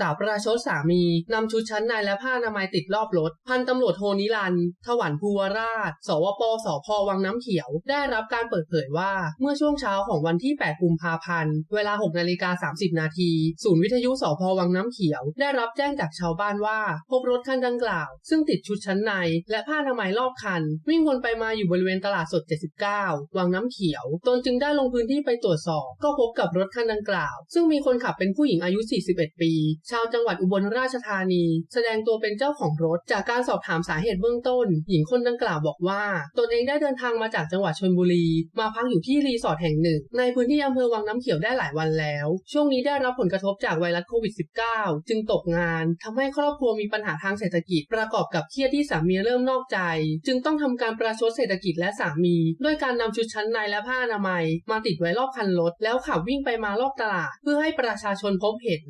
สาวประชดสามีนำชุดชั้นในและผ้าอนามัยติดรอบรถ พันตำรวจโทนิรันด์ถวันภูวราช สวปสพวังน้ำเขียว ได้รับการเปิดเผยว่า เมื่อช่วงเช้าของวันที่ 8 กุมภาพันธ์ เวลา 6 นาฬิกา 30 นาที ศูนย์วิทยุสพวังน้ำเขียว ได้รับแจ้งจากชาวบ้านว่า พบรถคันดังกล่าว ซึ่งติดชุดชั้นใน และผ้าอนามัยรอบคัน วิ่งวนไปมาอยู่บริเวณตลาดสด 79 วังน้ำเขียว ตนจึงได้ลงพื้นที่ไปตรวจสอบ ก็พบกับรถคันดังกล่าว ซึ่งมีคนขับเป็นผู้หญิงอายุ 41 ปีชาวจังหวัดอุบลราชธานี แสดงตัวเป็นเจ้าของรถ จากการสอบถามสาเหตุเบื้องต้น หญิงคนดังกล่าวบอกว่า ตนเองได้เดินทางมาจากจังหวัดชลบุรี มาพักอยู่ที่รีสอร์ทแห่งหนึ่ง ในพื้นที่อำเภอวังน้ำเขียวได้หลายวันแล้ว ช่วงนี้ได้รับผลกระทบจากไวรัสโควิด -19 จึงตกงานทำให้ครอบครัวมีปัญหาทางเศรษฐกิจ ประกอบกับเครียดที่สามีเริ่มนอกใจ จึงต้องทำการประชดเศรษฐกิจและสามี ด้วยการนำชุดชั้นในและผ้าอนามัย มาติดไว้รอบคันรถแล้วขับวิ่งไปมารอบตลาด เพื่อให้ประชาชนพบเห็น